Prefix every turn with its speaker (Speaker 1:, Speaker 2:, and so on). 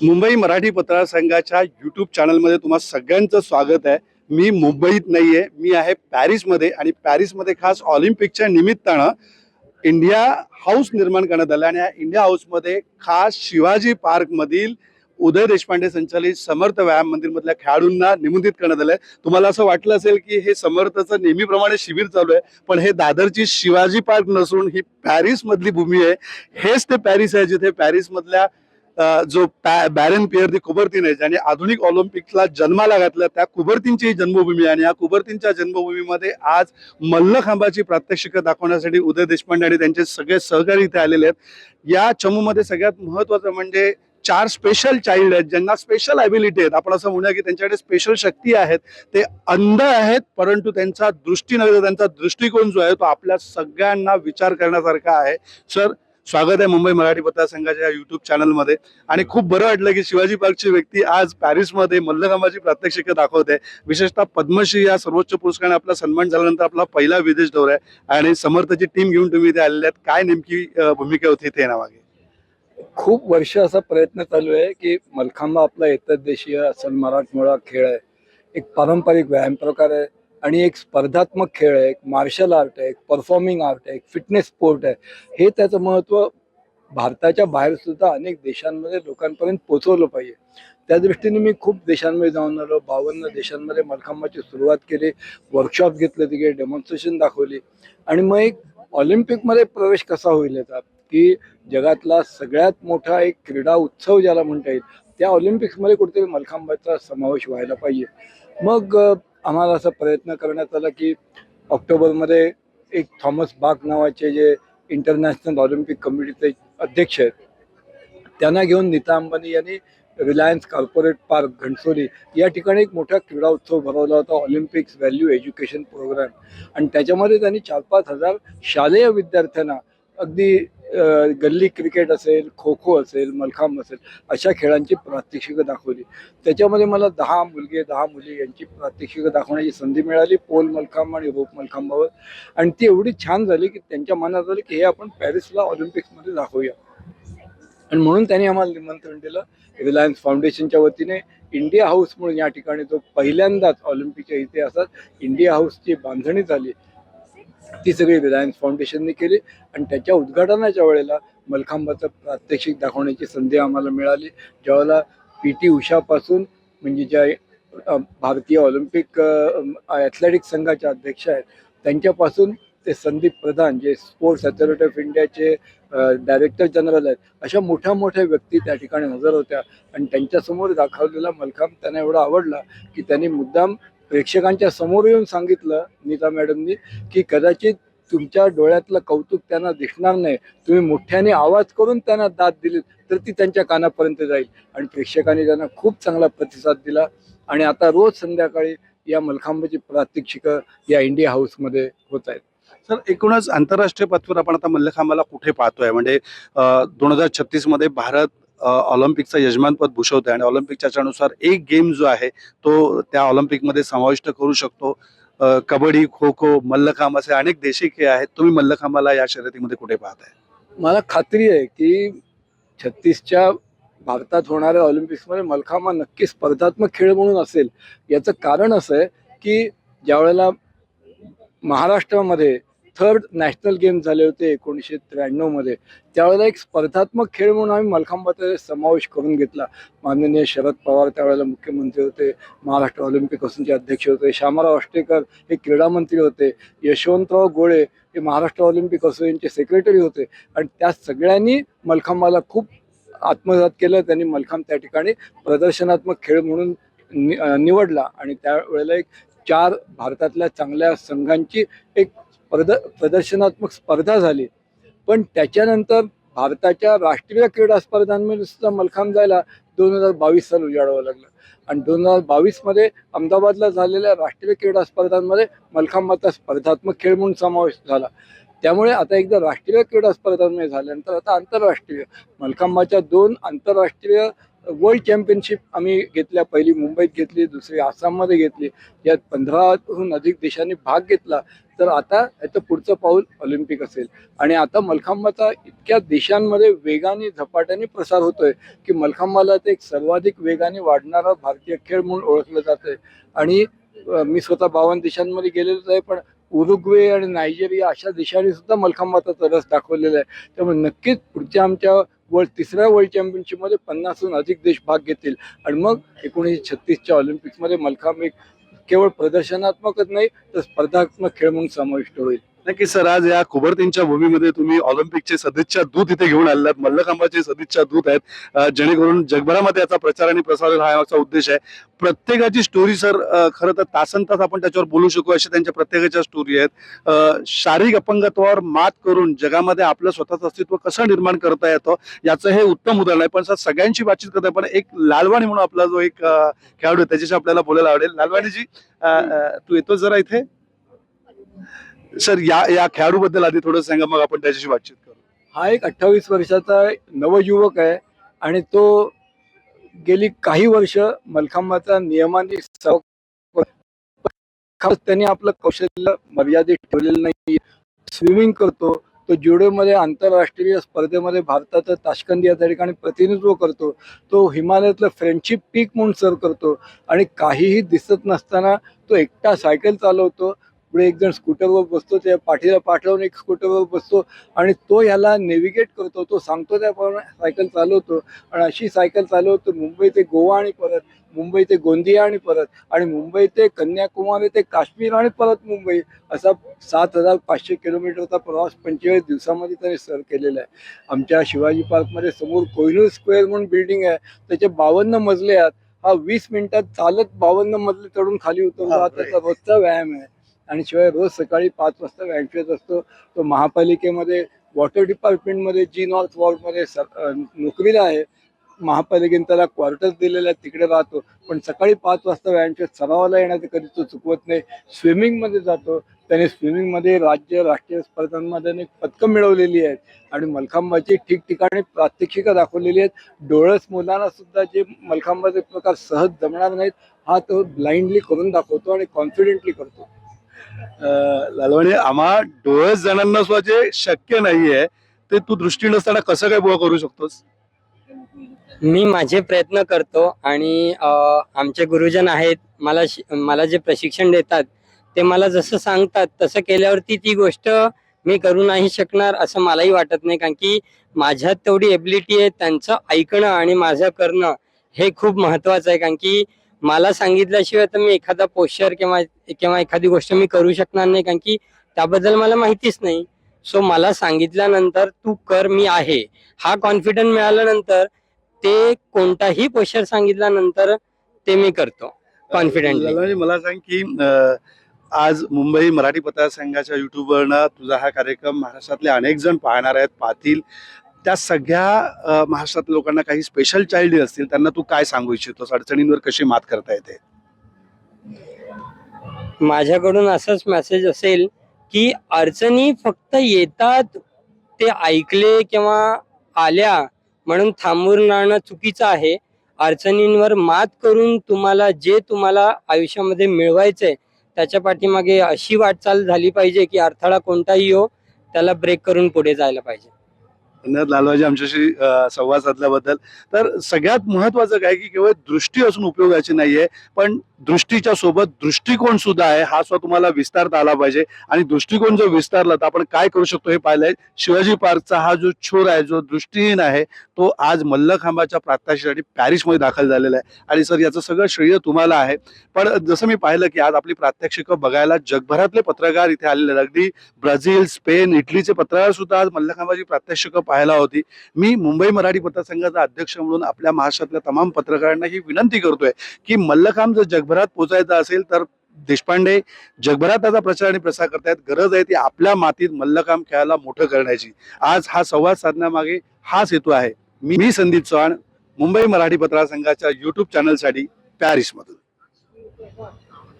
Speaker 1: मुंबई मराठी पत्रकार संघाच्या युट्यूब चॅनलमध्ये तुम्हा सगळ्यांचं स्वागत आहे. मी मुंबईत नाही आहे मी आहे पॅरिसमध्ये आणि पॅरिसमध्ये खास ऑलिम्पिकच्या निमित्तानं इंडिया हाऊस निर्माण करण्यात आलं आणि या इंडिया हाऊसमध्ये खास शिवाजी पार्कमधील उदय देशपांडे संचालित समर्थ व्यायाम मंदिरमधल्या खेळाडूंना निमंत्रित करण्यात आलंय. तुम्हाला असं वाटलं असेल की हे समर्थचं नेहमीप्रमाणे शिबिर चालू आहे पण हे दादरची शिवाजी पार्क नसून ही पॅरिसमधली भूमी आहे. हेच ते पॅरिस आहे जिथे पॅरिसमधल्या जो पॅ- बॅरन पियर दी कुबर्तीन आहे ज्याने आधुनिक ऑलिम्पिकला जन्माला घातलं त्या कुबर्तींची जन्मभूमी आणि या कुबर्तींच्या जन्मभूमीमध्ये आज मल्लखांबाची प्रात्यक्षिकं दाखवण्यासाठी उदय देशपांडे आणि त्यांचे सगळे सहकारी इथे आलेले आहेत. या चमूमध्ये सगळ्यात महत्वाचं म्हणजे चार स्पेशल चाइल्ड आहेत ज्यांना स्पेशल ॲबिलिटी आहेत. आपण असं म्हणूया की त्यांच्याकडे स्पेशल शक्ती आहेत. ते अंध आहेत परंतु त्यांचा दृष्टी नव्हे तर त्यांचा दृष्टिकोन जो आहे तो आपल्या सगळ्यांना विचार करण्यासारखा आहे. सर स्वागत आहे मुंबई मराठी पत्रकार संघाच्या युट्यूब चॅनलमध्ये आणि खूप बरं वाटलं की शिवाजी पार्कची व्यक्ती आज पॅरिसमध्ये मल्लखांबाची प्रात्यक्षिक दाखवते. विशेषतः पद्मश्री या सर्वोच्च पुरस्काराने आपला सन्मान झाल्यानंतर आपला पहिला विदेश दौरा आहे. आणि समर्थची टीम घेऊन तुम्ही इथे आलेल्या आहेत. काय नेमकी भूमिका होती इथे येण्यामागे?
Speaker 2: खूप वर्ष असा प्रयत्न चालू आहे की मलखांबा आपला देशीय असल मराठमोळा खेळ आहे. एक पारंपरिक व्यायाम प्रकार आहे. आणि एक स्पर्धात्मक खेळ आहे एक मार्शल आर्ट आहे एक परफॉर्मिंग आर्ट आहे एक फिटनेस स्पोर्ट आहे. हे त्याचं महत्त्व भारताच्या बाहेर सुद्धा अनेक देशांमध्ये लोकांपर्यंत पोचवलं पाहिजे. त्या दृष्टीने मी खूप देशांमध्ये जाऊन आलो बावन्न देशांमध्ये मलखांबाची सुरुवात केली वर्कशॉप घेतले तिकडे डेमॉन्स्ट्रेशन दाखवली. आणि मग एक ऑलिम्पिकमध्ये प्रवेश कसा होईल याचा? की जगातला सगळ्यात मोठा एक क्रीडा उत्सव ज्याला म्हणता येईल त्या ऑलिम्पिक्समध्ये कुठेतरी मलखांबाचा समावेश व्हायला पाहिजे. मग आम्हाला असा प्रयत्न करण्यात आला की ऑक्टोबरमध्ये एक थॉमस बाग नावाचे जे इंटरनॅशनल ऑलिम्पिक कमिटीचे अध्यक्ष आहेत त्यांना घेऊन नीता अंबानी यांनी रिलायन्स कॉर्पोरेट पार्क घणसोली या ठिकाणी एक मोठा क्रीडा उत्सव भरवला होता ऑलिम्पिक्स व्हॅल्यू एज्युकेशन प्रोग्राम. आणि त्याच्यामध्ये त्यांनी चार पाच हजार शालेय विद्यार्थ्यांना अगदी गल्ली क्रिकेट असेल खो खो असेल मलखांब असेल अशा खेळांची प्रात्यक्षिकं दाखवली. त्याच्यामध्ये मला दहा मुलगे दहा मुली यांची प्रात्यक्षिकं दाखवण्याची संधी मिळाली. पोल मलखांब आणि रोप मलखांबावर. आणि ती एवढी छान झाली की त्यांच्या मनात आलं की हे आपण पॅरिसला ऑलिम्पिक्समध्ये दाखवूया. आणि म्हणून त्यांनी आम्हाला निमंत्रण दिलं. रिलायन्स फाउंडेशनच्या वतीने इंडिया हाऊस म्हणून या ठिकाणी जो पहिल्यांदाच ऑलिम्पिकच्या इतिहासात इंडिया हाऊसची बांधणी झाली. ती सगळी रिलायन्स फाउंडेशनने केली. आणि त्याच्या उद्घाटनाच्या वेळेला मलखांबाचं प्रात्यक्षिक दाखवण्याची संधी आम्हाला मिळाली. ज्यावेळेला पी टी उषापासून म्हणजे ज्या भारतीय ऑलिम्पिक ॲथलेटिक संघाच्या अध्यक्ष आहेत त्यांच्यापासून ते संदीप प्रधान जे स्पोर्ट्स अथॉरिटी ऑफ इंडियाचे डायरेक्टर जनरल आहेत अशा मोठ्या मोठ्या व्यक्ती त्या ठिकाणी हजर होत्या. आणि त्यांच्यासमोर दाखवलेला मलखांब त्यांना एवढा आवडला की त्यांनी मुद्दाम प्रेक्षकांच्या समोर येऊन सांगितलं नीता मॅडमनी की कदाचित तुमच्या डोळ्यातलं कौतुक त्यांना दिसणार नाही. तुम्ही मोठ्याने आवाज करून त्यांना दाद दिली तर ती त्यांच्या कानापर्यंत जाईल. आणि प्रेक्षकांनी त्यांना खूप चांगला प्रतिसाद दिला. आणि आता रोज संध्याकाळी या मलखांबाची प्रात्यक्षिकं या इंडिया हाऊसमध्ये होत आहेत.
Speaker 1: सर एकूणच आंतरराष्ट्रीय पातळीवर आपण आता मल्लखांबाला कुठे पाहतोय? म्हणजे दोन हजार छत्तीसमध्ये भारत ऑलिम्पिकचं यजमानपद भूषवतोय आणि ऑलिम्पिक एक गेम जो आहे तो त्या ऑलिम्पिकमध्ये समाविष्ट करू शकतो. कबड्डी खो खो मल्लखांब असे अनेक देशी खेळ आहेत. तुम्ही मल्लखांबाला या शर्यतीमध्ये कुठे पाहताय?
Speaker 2: मला खात्री आहे की छत्तीसच्या भारतात होणाऱ्या ऑलिम्पिक्समध्ये मल्लखांबा नक्की स्पर्धात्मक खेळ म्हणून असेल. याचं कारण असं आहे की ज्यावेळेला महाराष्ट्रामध्ये थर्ड नॅशनल गेम झाले होते एकोणीसशे त्र्याण्णवमध्ये त्यावेळेला एक स्पर्धात्मक खेळ म्हणून आम्ही मलखांबाचा समावेश करून घेतला. माननीय शरद पवार त्यावेळेला मुख्यमंत्री होते महाराष्ट्र ऑलिम्पिक असोसिएशनचे अध्यक्ष होते श्यामराव अष्टेकर हे क्रीडा मंत्री होते यशवंतराव गोळे हे महाराष्ट्र ऑलिम्पिक असोसिएशनचे सेक्रेटरी होते आणि त्या सगळ्यांनी मलखांबाला खूप आत्मसात केलं. त्यांनी मलखांब त्या ठिकाणी प्रदर्शनात्मक खेळ म्हणून नि निवडला आणि त्यावेळेला एक चार भारतातल्या चांगल्या संघांची एक प्रद प्रदर्शनात्मक स्पर्धा झाली. पण त्याच्यानंतर भारताच्या राष्ट्रीय क्रीडा स्पर्धांमध्ये सुद्धा मलखांब जायला दोन हजार बावीस साल उजाडावं लागलं. आणि दोन हजार बावीसमध्ये अहमदाबादला झालेल्या राष्ट्रीय क्रीडा स्पर्धांमध्ये मलखांबाचा स्पर्धात्मक खेळ म्हणून समावेश झाला. त्यामुळे आता एकदा राष्ट्रीय क्रीडा स्पर्धांमध्ये झाल्यानंतर आता आंतरराष्ट्रीय मलखांबाच्या दोन आंतरराष्ट्रीय वर्ल्ड चॅम्पियनशिप आम्ही घेतल्या पहिली मुंबईत घेतली दुसरी आसाममध्ये घेतली. यात पंधराहून अधिक देशांनी भाग घेतला. तर आता याचं पुढचं पाऊल ऑलिम्पिक असेल. आणि आता मलखांबाचा इतक्या देशांमध्ये वेगाने झपाट्याने प्रसार होतोय की मलखांबाला ते एक सर्वाधिक वेगाने वाढणारा भारतीय खेळ म्हणून ओळखलं जातंय. आणि मी स्वतः बावन्न देशांमध्ये गेलेलोच आहे पण उरुग्वे आणि नायजेरिया अशा देशांनी सुद्धा मलखांबाचा रस दाखवलेला आहे. त्यामुळे नक्कीच पुढच्या आमच्या वर्ल्ड तिसऱ्या वर्ल्ड चॅम्पियनशिपमध्ये पन्नासहून अधिक देश भाग घेतील. आणि मग एकोणीसशे छत्तीसच्या ऑलिम्पिक्समध्ये मलखांब एक केवळ प्रदर्शनात्मकच नाही तर स्पर्धात्मक खेळ म्हणून समाविष्ट होईल.
Speaker 1: नक्की सर आज या कुबरतींच्या भूमीमध्ये तुम्ही ऑलिम्पिकचे सदिच्छा दूत इथे घेऊन आलेलात मल्लखांबाचे सदिच्छा दूत आहेत जेणेकरून जगभरामध्ये याचा प्रचार आणि प्रसार हा याचा उद्देश आहे. प्रत्येकाची स्टोरी सर खरं तर तासन तास आपण त्याच्यावर बोलू शकू अशा त्यांच्या प्रत्येकाच्या स्टोरी आहेत. शारीरिक अपंगत्वावर मात करून जगामध्ये आपलं स्वतःचं अस्तित्व कसं निर्माण करता येतं याचं हे उत्तम उदाहरण आहे. पण सर सगळ्यांची बातचीत करताय पण एक लालवाणी म्हणून आपला जो एक खेळाडू आहे त्याच्याशी आपल्याला बोलायला आवडेल. लालवाणीजी तू येतोस जरा इथे? सर या या खेळाडूबद्दल आधी थोडं सांगा मग आपण त्याच्याशी बातचीत करू.
Speaker 2: हा एक अठ्ठावीस वर्षाचा नवयुवक आहे आणि तो गेली काही वर्ष मलखांबाचा नियमाने त्यांनी आपलं कौशल्य मर्यादित ठेवलेलं नाही स्विमिंग करतो तो जुडोमध्ये आंतरराष्ट्रीय स्पर्धेमध्ये भारताचं ताशकंदी या ठिकाणी प्रतिनिधित्व करतो. तो हिमालयातलं फ्रेंडशिप पीक म्हणून सर्व करतो. आणि काहीही दिसत नसताना तो एकटा सायकल चालवतो. पुढे एक जण स्कूटरवर बसतो त्या पाठीला पाठवून एक स्कूटरवर बसतो आणि तो ह्याला नेव्हिगेट करतो. तो सांगतो त्याप्रमाणे सायकल चालवतो. आणि अशी सायकल चालवतो मुंबई ते गोवा आणि परत मुंबई ते गोंदिया आणि परत आणि मुंबई ते कन्याकुमारी ते काश्मीर आणि परत मुंबई. असा सात हजार पाचशे किलोमीटरचा प्रवास. पंचेचाळीस दिवसामध्ये त्याने सर केलेला आहे. आमच्या शिवाजी पार्कमध्ये समोर कोहिनूर स्क्वेअर म्हणून बिल्डिंग आहे. त्याचे बावन्न मजले आहेत. हा वीस मिनिटात चालत बावन्न मजले चढून खाली
Speaker 1: बापरे.
Speaker 2: त्याचा रोजचा व्यायाम आहे. आणि शिवाय रोज सकाळी पाच वाजता व्यायाम असतो. तो महापालिकेमध्ये वॉटर डिपार्टमेंटमध्ये जी नॉर्थ वॉर्डमध्ये सर नोकरीला आहे महापालिकेने त्याला क्वार्टर्स दिलेले आहेत तिकडे राहतो. पण सकाळी पाच वाजता व्यायामच्या सरावाला येण्याचं कधी तो चुकवत नाही. स्विमिंगमध्ये जातो. त्याने स्विमिंगमध्ये राज्य राष्ट्रीय स्पर्धांमध्ये अनेक पदकं मिळवलेली आहेत. आणि मलखांबाची ठिकठिकाणी प्रात्यक्षिकं दाखवलेली आहेत. डोळस मुलांना सुद्धा जे मलखांबाचे प्रकार सहज जमणार नाहीत हा तो ब्लाइंडली करून दाखवतो आणि कॉन्फिडेंटली करतो.
Speaker 1: लालवाणी आम्हा डोळस जणांना सुद्धा जे शक्य नाहीये ते तू दृष्टी नसताना कसं काय बुवा करू शकतोस?
Speaker 3: मी माझे प्रयत्न करतो आणि आमचे गुरुजन आहेत मला शि- मला जे प्रशिक्षण देतात ते मला जसं सांगतात तसं केल्यावरती ती गोष्ट मी करू नाही शकणार असं मलाही वाटत नाही. कारण की माझ्यात तेवढी एबिलिटी आहे त्यांचं ऐकणं आणि माझं करणं हे खूप महत्वाचं आहे. कारण की मला सांगितल्याशिवाय तर मी एखादा पोश्चर किंवा किंवा एखादी गोष्ट मी करू शकणार नाही कारण की त्याबद्दल मला माहितीच नाही. सो मला सांगितल्यानंतर तू कर मी आहे. हा कॉन्फिडन्स मिळाल्यानंतर ते कोणताही पोश्चर सांगितल्यानंतर ते मी करतो
Speaker 1: कॉन्फिडंट मला सांग की आज मुंबई मराठी पत्रकार संघाच्या युट्यूबवरनं तुझा हा कार्यक्रम महाराष्ट्रातले अनेक जण पाहणार आहेत पाहतील. त्या सगळ्या महाराष्ट्रातल्या लोकांना काही स्पेशल चाइल्ड असतील त्यांना तू काय सांगू इच्छितोस? अडचणींवर कशी मात करता येते?
Speaker 3: माझ्याकडून असंच मेसेज असेल की अडचणी फक्त येतात ते ऐकले किंवा आल्या म्हणून थांबून राहणं चुकीचं आहे. अडचणींवर मात करून तुम्हाला जे तुम्हाला आयुष्यामध्ये मिळवायचंय त्याच्या पाठीमागे अशी वाटचाल झाली पाहिजे की अडथळा कोणताही येऊ त्याला ब्रेक करून पुढे जायला पाहिजे.
Speaker 1: धन्यवाद लालवाजी आमच्याशी संवाद साधल्याबद्दल. तर सगळ्यात महत्वाचं काय की केवळ दृष्टी असून उपयोगाची नाहीये पण दृष्टीच्या सोबत दृष्टिकोन सुद्धा आहे हा सुद्धा तुम्हाला विस्तारता आला पाहिजे. आणि दृष्टिकोन जर विस्तारला तर आपण काय करू शकतो हे पाहिलंय शिवाजी पार्कचा हा जो छोर आहे जो दृष्टीहीन आहे तो आज मल्लखांबाच्या प्रात्यक्षिसाठी पॅरिसमध्ये दाखल झालेला आहे. आणि सर याचं सगळं श्रेय तुम्हाला आहे. पण जसं मी पाहिलं की आज आपली प्रात्यक्षिकं बघायला जगभरातले पत्रकार इथे आलेले आहेत. अगदी ब्राझील स्पेन इटलीचे पत्रकार सुद्धा आज मल्लखांबाची प्रात्यक्षिकं पाहायला होती. मी मुंबई मराठी पत्रसंघाचा अध्यक्ष म्हणून आपल्या महाराष्ट्रातल्या तमाम पत्रकारांना ही विनंती करतोय की मल्लखांब जर जगभरात पोचायचं असेल तर देशपांडे जगभरात त्याचा प्रचार आणि प्रसार करतायत. गरज आहे ती आपल्या मातीत मल्लखांब खेळायला मोठं करण्याची. आज हा संवाद साधण्यामागे हाच हेतू आहे. मी मी संदीप चव्हाण मुंबई मराठी पत्रसंघाच्या युट्यूब चॅनलसाठी पॅरिसमधून.